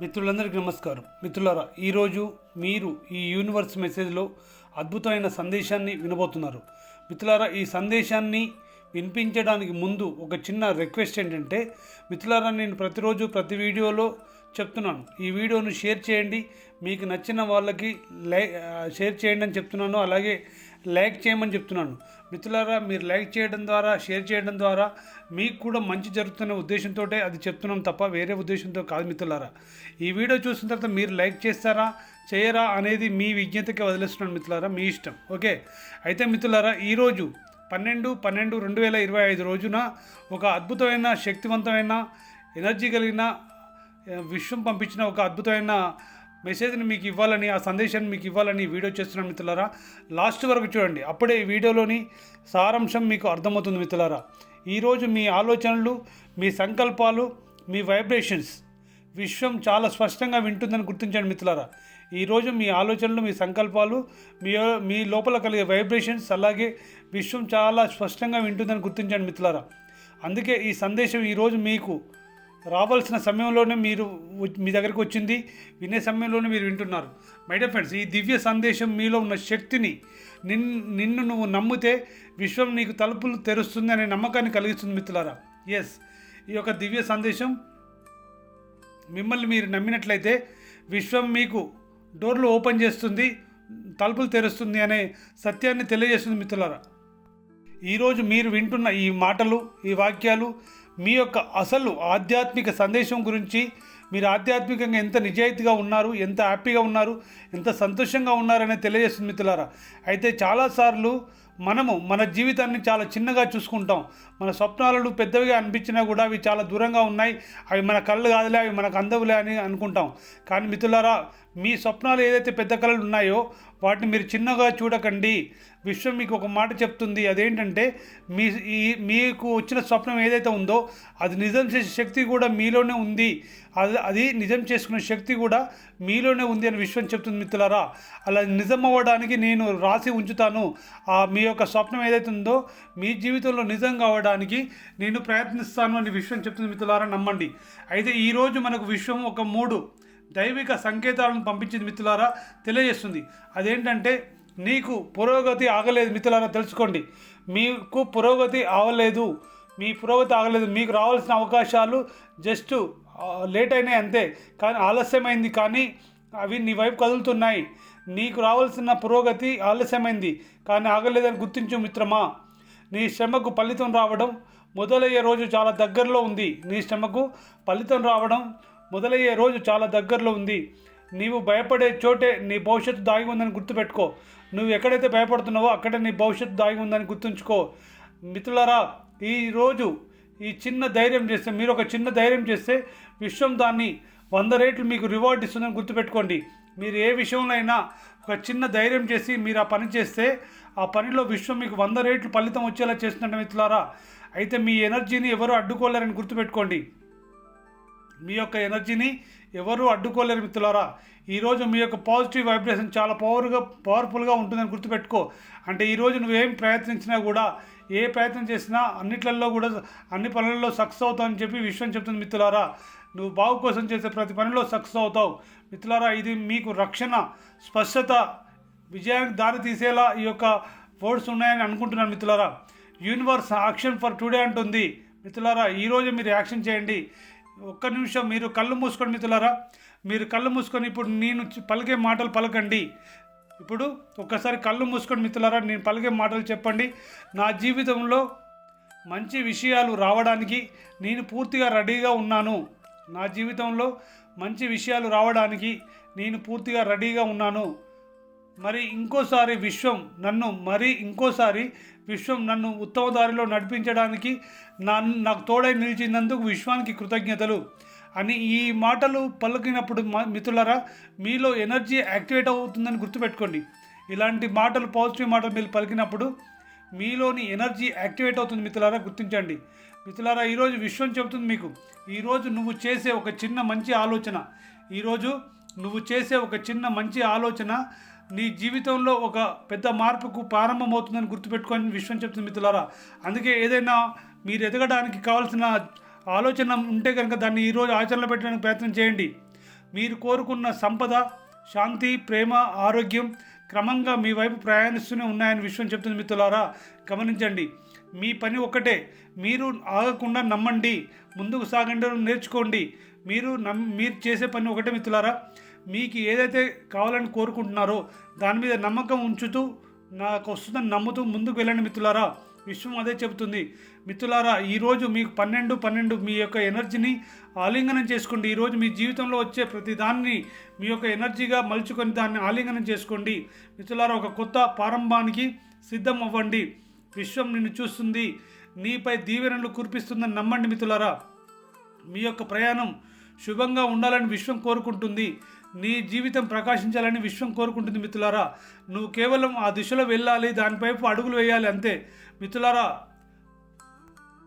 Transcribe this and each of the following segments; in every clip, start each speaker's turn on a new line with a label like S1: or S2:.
S1: మిత్రులందరికీ నమస్కారం. మిత్రులారా ఈరోజు మీరు ఈ యూనివర్స్ మెసేజ్లో అద్భుతమైన సందేశాన్ని వినబోతున్నారు. మిత్రులారా ఈ సందేశాన్ని వినిపించడానికి ముందు ఒక చిన్న రిక్వెస్ట్ ఏంటంటే మిత్రులారా నేను ప్రతిరోజు ప్రతి వీడియోలో చెప్తున్నాను. ఈ వీడియోను షేర్ చేయండి. మీకు నచ్చిన వాళ్ళకి లై షేర్ చేయండి అని చెప్తున్నాను. అలాగే లైక్ చేయమని చెప్తున్నాను. మిత్రులారా మీరు లైక్ చేయడం ద్వారా షేర్ చేయడం ద్వారా మీకు కూడా మంచి జరుగుతున్న ఉద్దేశంతో అది చెప్తున్నాం తప్ప వేరే ఉద్దేశంతో కాదు మిత్రులారా. ఈ వీడియో చూసిన తర్వాత మీరు లైక్ చేస్తారా చేయరా అనేది మీ విజ్ఞతకి వదిలేస్తున్నాను మిత్రులారా మీ ఇష్టం. ఓకే? అయితే మిత్రులారా ఈరోజు పన్నెండు పన్నెండు రెండు వేల ఇరవై ఐదు రోజున ఒక అద్భుతమైన శక్తివంతమైన ఎనర్జీ కలిగిన విశ్వం పంపించిన ఒక అద్భుతమైన మెసేజ్ని మీకు ఇవ్వాలని ఆ సందేశాన్ని మీకు ఇవ్వాలని వీడియో చేస్తున్నాను మిత్రులారా. లాస్ట్ వరకు చూడండి అప్పుడే ఈ వీడియోలోని సారాంశం మీకు అర్థమవుతుంది మిత్రులారా. ఈరోజు మీ ఆలోచనలు మీ సంకల్పాలు మీ వైబ్రేషన్స్ విశ్వం చాలా స్పష్టంగా వింటుందని గుర్తించండి మిత్రులారా. ఈరోజు మీ ఆలోచనలు మీ సంకల్పాలు మీ మీ లోపల కలిగే వైబ్రేషన్స్ అలాగే విశ్వం చాలా స్పష్టంగా వింటుందని గుర్తించండి మిత్రులారా. అందుకే ఈ సందేశం ఈరోజు మీకు రావాల్సిన సమయంలోనే మీరు మీ దగ్గరికి వచ్చింది వినే సమయంలోనే మీరు వింటున్నారు. మై డియర్ ఫ్రెండ్స్ ఈ దివ్య సందేశం మీలో ఉన్న శక్తిని నిన్ నిన్ను నువ్వు నమ్మితే విశ్వం నీకు తలుపులు తెరుస్తుంది అనే నమ్మకాన్ని కలిగిస్తుంది మిత్రులారా. ఎస్ ఈ యొక్క దివ్య సందేశం మిమ్మల్ని మీరు నమ్మినట్లయితే విశ్వం మీకు డోర్లు ఓపెన్ చేస్తుంది తలుపులు తెరుస్తుంది అనే సత్యాన్ని తెలియజేస్తుంది మిత్రులారా. ఈరోజు మీరు వింటున్న ఈ మాటలు ఈ వాక్యాలు మీ యొక్క అసలు ఆధ్యాత్మిక సందేశం గురించి మీరు ఆధ్యాత్మికంగా ఎంత నిజాయితీగా ఉన్నారు ఎంత హ్యాపీగా ఉన్నారు ఎంత సంతోషంగా ఉన్నారనే తెలియజేస్తుంది మిత్రులారా. అయితే చాలాసార్లు మనము మన జీవితాన్ని చాలా చిన్నగా చూసుకుంటాం. మన స్వప్నాలను పెద్దవిగా అనిపించినా కూడా అవి చాలా దూరంగా ఉన్నాయి. అవి మన కళ్ళు కాదులే అవి మనకు అందవులే అని అనుకుంటాం. కానీ మిత్రులారా మీ స్వప్నాలు ఏదైతే పెద్ద కళలు ఉన్నాయో వాటిని మీరు చిన్నగా చూడకండి. విశ్వం మీకు ఒక మాట చెప్తుంది. అదేంటంటే మీ ఈ మీకు వచ్చిన స్వప్నం ఏదైతే ఉందో అది నిజం చేసే శక్తి కూడా మీలోనే ఉంది. అది అది నిజం చేసుకునే శక్తి కూడా మీలోనే ఉంది అని విశ్వం చెప్తుంది మిత్రులారా. అలా నిజం అవ్వడానికి నేను రాసి ఉంచుతాను. ఆ మీ యొక్క స్వప్నం ఏదైతే ఉందో మీ జీవితంలో నిజం కావడానికి నేను ప్రయత్నిస్తాను అని విశ్వం చెప్తుంది మిత్రులారా. నమ్మండి. అయితే ఈరోజు మనకు విశ్వం ఒక మూడు. దైవిక సంకేతాలను పంపించింది మిత్రులారా తెలియజేస్తుంది. అదేంటంటే నీకు పురోగతి ఆగలేదు మిత్రులారా తెలుసుకోండి. మీకు పురోగతి ఆగలేదు మీ పురోగతి ఆగలేదు. మీకు రావాల్సిన అవకాశాలు జస్ట్ లేట్ అయినాయి అంతే. కానీ ఆలస్యమైంది. కానీ అవి నీ వైపు కదులుతున్నాయి. నీకు రావాల్సిన పురోగతి ఆలస్యమైంది. కానీ ఆగలేదని గుర్తించు మిత్రమా. నీ శ్రమకు ఫలితం రావడం మొదలయ్యే రోజు చాలా దగ్గరలో ఉంది. నీ శ్రమకు ఫలితం రావడం మొదలయ్యే రోజు చాలా దగ్గరలో ఉంది. నీవు భయపడే చోటే నీ భవిష్యత్తు దాగి ఉందని గుర్తుపెట్టుకో. నువ్వు ఎక్కడైతే భయపడుతున్నావో అక్కడే నీ భవిష్యత్తు దాగి ఉందని గుర్తుంచుకో. మిత్రులారా ఈరోజు ఈ చిన్న ధైర్యం చేస్తే మీరు ఒక చిన్న ధైర్యం చేస్తే విశ్వం దాన్ని వంద రేట్లు మీకు రివార్డ్ ఇస్తుందని గుర్తుపెట్టుకోండి. మీరు ఏ విషయంలో అయినా ఒక చిన్న ధైర్యం చేసి మీరు ఆ పని చేస్తే ఆ పనిలో విశ్వం మీకు వంద రేట్లు ఫలితం వచ్చేలా చేస్తుందంటే మిత్రులారా. అయితే మీ ఎనర్జీని ఎవరు అడ్డుకోలేరని గుర్తుపెట్టుకోండి. మీ యొక్క ఎనర్జీని ఎవరు అడ్డుకోలేరు మిత్రులారా. ఈరోజు మీ యొక్క పాజిటివ్ వైబ్రేషన్ చాలా పవర్గా పవర్ఫుల్గా ఉంటుందని గుర్తుపెట్టుకో. అంటే ఈరోజు నువ్వేం ప్రయత్నించినా కూడా ఏ ప్రయత్నం చేసినా అన్నిట్లలో కూడా అన్ని పనులలో సక్సెస్ అవుతావు అని చెప్పి విశ్వం చెప్తుంది మిత్రులారా. నువ్వు బాగు కోసం చేసే ప్రతి పనిలో సక్సెస్ అవుతావు. మిత్రులారా ఇది మీకు రక్షణ స్పష్టత విజయానికి దారి తీసేలా ఈ యొక్క వర్డ్స్ ఉన్నాయని అనుకుంటున్నాను మిత్రులారా. యూనివర్స్ యాక్షన్ ఫర్ టుడే అంటుంది. మిత్రులారా ఈరోజు మీరు యాక్షన్ చేయండి. ఒక్క నిమిషం మీరు కళ్ళు మూసుకొని మిత్రులారా. మీరు కళ్ళు మూసుకొని ఇప్పుడు నేను పలికే మాటలు పలకండి. ఇప్పుడు ఒక్కసారి కళ్ళు మూసుకొని మిత్రులారా. నేను పలికే మాటలు చెప్పండి. నా జీవితంలో మంచి విషయాలు రావడానికి నేను పూర్తిగా రెడీగా ఉన్నాను. నా జీవితంలో మంచి విషయాలు రావడానికి నేను పూర్తిగా రెడీగా ఉన్నాను. మరి ఇంకోసారి విశ్వం నన్ను మరి ఇంకోసారి విశ్వం నన్ను ఉత్తమ దారిలో నడిపించడానికి నన్ను నాకు తోడై నిలిచినందుకు విశ్వానికి కృతజ్ఞతలు అని ఈ మాటలు పలికినప్పుడు మిత్రులరా మీలో ఎనర్జీ యాక్టివేట్ అవుతుందని గుర్తుపెట్టుకోండి. ఇలాంటి మాటలు పాజిటివ్ మాటలు మీరు పలికినప్పుడు మీలోని ఎనర్జీ యాక్టివేట్ అవుతుంది మిత్రులారా గుర్తించండి. మిత్రులారా ఈరోజు విశ్వం చెబుతుంది మీకు. ఈరోజు నువ్వు చేసే ఒక చిన్న మంచి ఆలోచన. ఈరోజు నువ్వు చేసే ఒక చిన్న మంచి ఆలోచన నీ జీవితంలో ఒక పెద్ద మార్పుకు ప్రారంభమవుతుందని గుర్తుపెట్టుకొని విశ్వం చెప్తుంది మిత్రులారా. అందుకే ఏదైనా మీరు ఎదగడానికి కావాల్సిన ఆలోచన ఉంటే కనుక దాన్ని ఈరోజు ఆచరణలో పెట్టడానికి ప్రయత్నం చేయండి. మీరు కోరుకున్న సంపద శాంతి ప్రేమ ఆరోగ్యం క్రమంగా మీ వైపు ప్రయాణిస్తూనే ఉన్నాయని విశ్వం చెప్తుంది మిత్రులారా. గమనించండి మీ పని ఒక్కటే. మీరు ఆగకుండా నమ్మండి ముందుకు సాగండి నేర్చుకోండి. మీరు నమ్ మీరు చేసే పని ఒకటే మిత్రులారా. మీకు ఏదైతే కావాలని కోరుకుంటున్నారో దాని మీద నమ్మకం ఉంచుతూ నాకు వస్తుందని నమ్ముతూ ముందుకు వెళ్ళండి మిత్రులారా. విశ్వం అదే చెబుతుంది. మిత్రులారా ఈరోజు మీకు పన్నెండు పన్నెండు మీ యొక్క ఎనర్జీని ఆలింగనం చేసుకోండి. ఈరోజు మీ జీవితంలో వచ్చే ప్రతి దాన్ని మీ యొక్క ఎనర్జీగా మలుచుకొని దాన్ని ఆలింగనం చేసుకోండి. మిత్రులారా ఒక కొత్త ప్రారంభానికి సిద్ధం అవ్వండి. విశ్వం నిన్ను చూస్తుంది. నీపై దీవెనలు కురిపిస్తుందని నమ్మండి మిత్రులారా. మీ యొక్క ప్రయాణం శుభంగా ఉండాలని విశ్వం కోరుకుంటుంది. నీ జీవితం ప్రకాశించాలని విశ్వం కోరుకుంటుంది మిత్రులారా. నువ్వు కేవలం ఆ దిశలో వెళ్ళాలి దానిపైపు అడుగులు వేయాలి అంతే. మిత్రులారా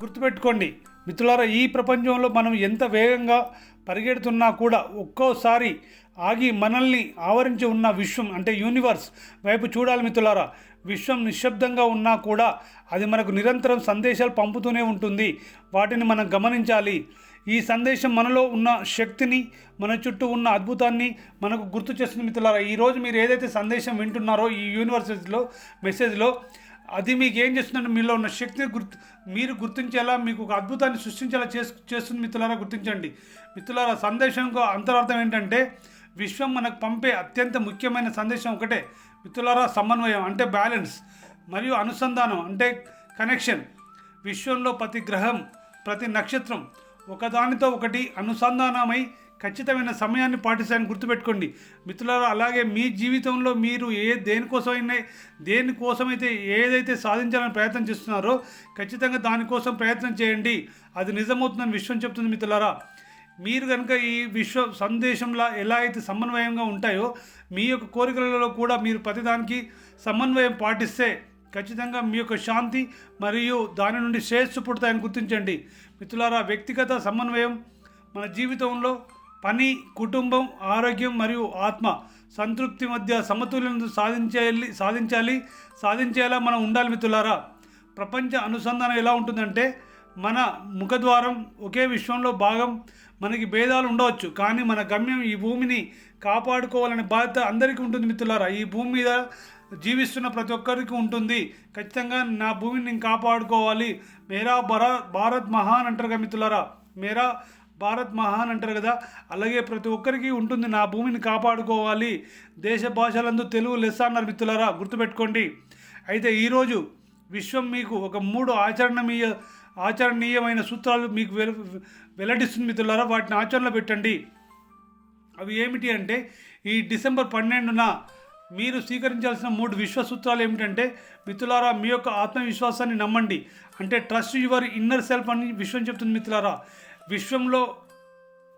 S1: గుర్తుపెట్టుకోండి మిత్రులారా ఈ ప్రపంచంలో మనం ఎంత వేగంగా పరిగెడుతున్నా కూడా ఒక్కోసారి ఆగి మనల్ని ఆవరించి ఉన్న విశ్వం అంటే యూనివర్స్ వైపు చూడాలి మిత్రులారా. విశ్వం నిశ్శబ్దంగా ఉన్నా కూడా అది మనకు నిరంతరం సందేశాలు పంపుతూనే ఉంటుంది. వాటిని మనం గమనించాలి. ఈ సందేశం మనలో ఉన్న శక్తిని మన చుట్టూ ఉన్న అద్భుతాన్ని మనకు గుర్తు చేస్తుంది మిత్రులారా. ఈరోజు మీరు ఏదైతే సందేశం వింటున్నారో ఈ యూనివర్సిటీలో మెసేజ్లో అది మీకు ఏం చేస్తుందంటే మీలో ఉన్న శక్తిని గుర్తు మీరు గుర్తించేలా మీకు ఒక అద్భుతాన్ని సృష్టించేలా చేసు చేస్తుంది మిత్రులారా గుర్తించండి. మిత్రులారా సందేశం అంతరార్థం ఏంటంటే విశ్వం మనకు పంపే అత్యంత ముఖ్యమైన సందేశం ఒకటే మిత్రులారా సమన్వయం అంటే బ్యాలెన్స్ మరియు అనుసంధానం అంటే కనెక్షన్. విశ్వంలో ప్రతి గ్రహం ప్రతి నక్షత్రం ఒకదానితో ఒకటి అనుసంధానమై ఖచ్చితమైన సమయాన్ని పాటిస్తాయని గుర్తుపెట్టుకోండి. మిత్రులారా అలాగే మీ జీవితంలో మీరు ఏ దేనికోసమైనా దేనికోసమైతే ఏదైతే సాధించాలని ప్రయత్నం చేస్తున్నారో ఖచ్చితంగా దానికోసం ప్రయత్నం చేయండి. అది నిజమవుతుందని విశ్వం చెప్తుంది మిత్రులారా. మీరు కనుక ఈ విశ్వ సందేశంలో ఎలా అయితే సమన్వయంగా ఉంటాయో మీ యొక్క కోరికలలో కూడా మీరు ప్రతిదానికి సమన్వయం పాటిస్తే ఖచ్చితంగా మీ యొక్క శాంతి మరియు దాని నుండి శ్రేయస్సు పుడతాయని గుర్తించండి. మిత్రులారా వ్యక్తిగత సమన్వయం మన జీవితంలో పని కుటుంబం ఆరోగ్యం మరియు ఆత్మ సంతృప్తి మధ్య సమతుల్యతను సాధించాలి సాధించాలి సాధించేలా మనం ఉండాలి మిత్రులారా. ప్రపంచ అనుసంధానం ఎలా ఉంటుందంటే మన ముఖద్వారం ఒకే విశ్వంలో భాగం మనకి భేదాలు ఉండవచ్చు. కానీ మన గమ్యం ఈ భూమిని కాపాడుకోవాలనే బాధ్యత అందరికీ ఉంటుంది మిత్రులారా. ఈ భూమి మీద జీవిస్తున్న ప్రతి ఒక్కరికి ఉంటుంది. ఖచ్చితంగా నా భూమిని నేను కాపాడుకోవాలి. మేరా భరా భారత్ మహాన్ అంటారు కదా మిత్రులారా? మేరా భారత్ మహాన్ అంటారు కదా? అలాగే ప్రతి ఒక్కరికి ఉంటుంది నా భూమిని కాపాడుకోవాలి. దేశ భాషలందు తెలుగు లెస్స అన్నారు మిత్రులారా గుర్తుపెట్టుకోండి. అయితే ఈరోజు విశ్వం మీకు ఒక మూడు ఆచరణీయ ఆచరణీయమైన సూత్రాలు మీకు వెల వెల్లడిస్తుంది మిత్రులారా. వాటిని ఆచరణలో పెట్టండి. అవి ఏమిటి అంటే ఈ డిసెంబర్ పన్నెండున మీరు స్వీకరించాల్సిన మూడు విశ్వసూత్రాలు ఏమిటంటే మిత్రులారా మీ యొక్క ఆత్మవిశ్వాసాన్ని నమ్మండి. అంటే ట్రస్ట్ యువర్ ఇన్నర్ సెల్ఫ్ అని విశ్వం చెప్తుంది మిత్రులారా. విశ్వంలో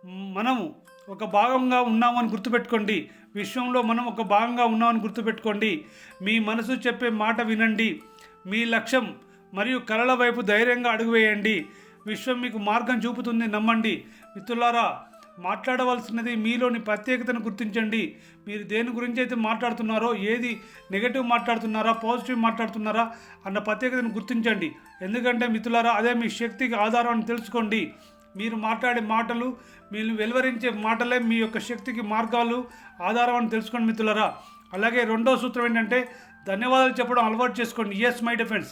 S1: మనము ఒక భాగంగా ఉన్నామని గుర్తుపెట్టుకోండి. విశ్వంలో మనం ఒక భాగంగా ఉన్నామని గుర్తుపెట్టుకోండి. మీ మనసు చెప్పే మాట వినండి. మీ లక్ష్యం మరియు కళల వైపు ధైర్యంగా అడుగు వేయండి. విశ్వం మీకు మార్గం చూపుతుంది నమ్మండి. మిత్రులారా మాట్లాడవలసినది మీలోని ప్రత్యేకతను గుర్తించండి. మీరు దేని గురించి అయితే మాట్లాడుతున్నారో ఏది నెగటివ్ మాట్లాడుతున్నారా పాజిటివ్ మాట్లాడుతున్నారా అన్న ప్రత్యేకతను గుర్తించండి. ఎందుకంటే మిత్రులారా అదే మీ శక్తికి ఆధారం అని తెలుసుకోండి. మీరు మాట్లాడే మాటలు మీరు వెలువరించే మాటలే మీ యొక్క శక్తికి మార్గాలు ఆధారం అని తెలుసుకోండి మిత్రులారా. అలాగే రెండో సూత్రం ఏంటంటే ధన్యవాదాలు చెప్పడం అలవాటు చేసుకోండి. Yes my defence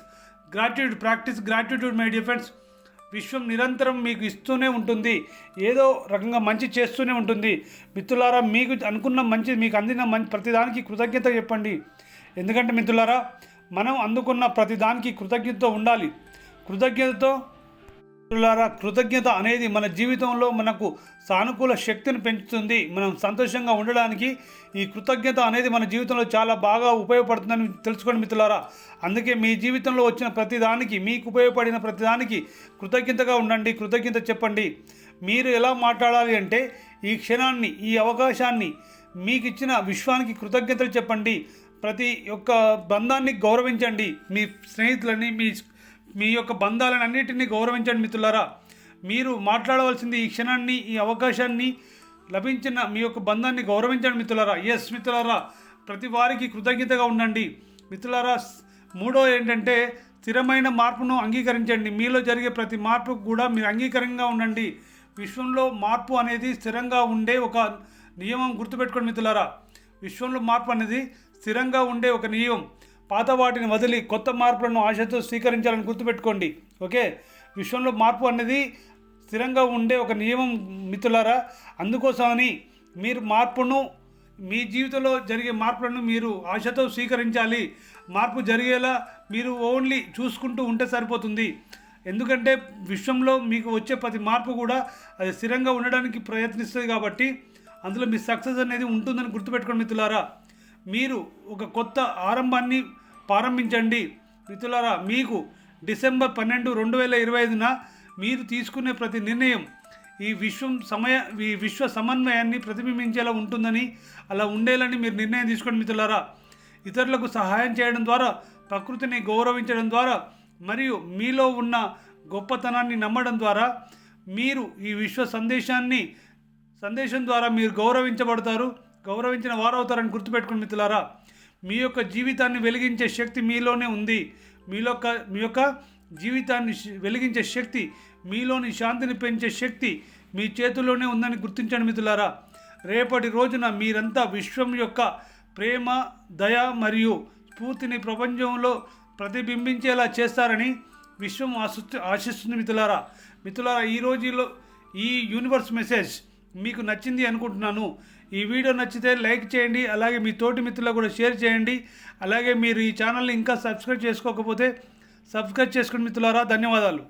S1: gratitude practice gratitude my defence విశ్వం నిరంతరం మీకు ఇస్తూనే ఉంటుంది. ఏదో రకంగా మంచి చేస్తూనే ఉంటుంది. మిత్రులారా మీకు అనుకున్న మంచి మీకు అందిన మంచి ప్రతిదానికి కృతజ్ఞత చెప్పండి. ఎందుకంటే మిత్రులారా మనం అందుకున్న ప్రతిదానికి కృతజ్ఞతతో ఉండాలి. కృతజ్ఞతతో మిత్రులారా కృతజ్ఞత అనేది మన జీవితంలో మనకు సానుకూల శక్తిని పెంచుతుంది. మనం సంతోషంగా ఉండడానికి ఈ కృతజ్ఞత అనేది మన జీవితంలో చాలా బాగా ఉపయోగపడుతుందని తెలుసుకోండి మిత్రులారా. అందుకే మీ జీవితంలో వచ్చిన ప్రతిదానికి మీకు ఉపయోగపడిన ప్రతిదానికి కృతజ్ఞతగా ఉండండి కృతజ్ఞత చెప్పండి. మీరు ఎలా మాట్లాడాలి అంటే ఈ క్షణాన్ని ఈ అవకాశాన్ని మీకు ఇచ్చిన విశ్వానికి కృతజ్ఞతలు చెప్పండి. ప్రతి ఒక్క బంధాన్ని గౌరవించండి. మీ స్నేహితులని మీ మీ యొక్క బంధాలను అన్నిటినీ గౌరవించండి మిత్రులారా. మీరు మాట్లాడవలసింది ఈ క్షణాన్ని ఈ అవకాశాన్ని లభించిన మీ యొక్క బంధాన్ని గౌరవించండి మిత్రులారా. ఎస్ మిత్రులారా ప్రతి వారికి కృతజ్ఞతగా ఉండండి. మిత్రులారా మూడో ఏంటంటే స్థిరమైన మార్పును అంగీకరించండి. మీలో జరిగే ప్రతి మార్పుకు కూడా మీరు అంగీకారంగా ఉండండి. విశ్వంలో మార్పు అనేది స్థిరంగా ఉండే ఒక నియమం గుర్తుపెట్టుకోండి మిత్రులారా. విశ్వంలో మార్పు అనేది స్థిరంగా ఉండే ఒక నియమం. పాత వాటిని వదిలి కొత్త మార్పులను ఆశతో స్వీకరించాలని గుర్తుపెట్టుకోండి. ఓకే? విశ్వంలో మార్పు అనేది స్థిరంగా ఉండే ఒక నియమం మిత్రులారా. అందుకోసమని మీరు మార్పును మీ జీవితంలో జరిగే మార్పులను మీరు ఆశతో స్వీకరించాలి. మార్పు జరిగేలా మీరు ఓన్లీ చూసుకుంటూ ఉంటే సరిపోతుంది. ఎందుకంటే విశ్వంలో మీకు వచ్చే ప్రతి మార్పు కూడా అది స్థిరంగా ఉండడానికి ప్రయత్నిస్తుంది కాబట్టి అందులో మీ సక్సెస్ అనేది ఉంటుందని గుర్తుపెట్టుకోండి మిత్రులారా. మీరు ఒక కొత్త ఆరంభాన్ని ప్రారంభించండి. మిత్రులారా మీకు డిసెంబర్ పన్నెండు రెండు వేల ఇరవై ఐదున మీరు తీసుకునే ప్రతి నిర్ణయం ఈ విశ్వం సమయ ఈ విశ్వ సమన్వయాన్ని ప్రతిబింబించేలా ఉంటుందని అలా ఉండేలని మీరు నిర్ణయం తీసుకోండి మిత్రులారా. ఇతరులకు సహాయం చేయడం ద్వారా ప్రకృతిని గౌరవించడం ద్వారా మరియు మీలో ఉన్న గొప్పతనాన్ని నమ్మడం ద్వారా మీరు ఈ విశ్వ సందేశాన్ని సందేశం ద్వారా మీరు గౌరవించబడతారు. గౌరవించిన వారవుతారని గుర్తుపెట్టుకుని మిత్రులారా. మీ యొక్క జీవితాన్ని వెలిగించే శక్తి మీలోనే ఉంది. మీలో యొక్క- మీ యొక్క జీవితాన్ని వెలిగించే శక్తి మీలోని శాంతిని పెంచే శక్తి మీ చేతుల్లోనే ఉందని గుర్తించండి మిత్రులారా. రేపటి రోజున మీరంతా విశ్వం యొక్క ప్రేమ దయ మరియు స్ఫూర్తిని ప్రపంచంలో ప్రతిబింబించేలా చేస్తారని విశ్వం ఆశిస్తు ఆశిస్తుంది మిత్రులారా. మిత్రులారా ఈ రోజుల్లో ఈ యూనివర్స్ మెసేజ్ మీకు నచ్చింది అనుకుంటున్నాను. ఈ వీడియో నచ్చితే లైక్ చేయండి అలాగే మీ తోటి మిత్రులకు కూడా షేర్ చేయండి. అలాగే మీరు ఈ ఛానల్ని ఇంకా సబ్స్క్రైబ్ చేసుకోకపోతే సబ్స్క్రైబ్ చేసుకుని మిత్రులారా ధన్యవాదాలు.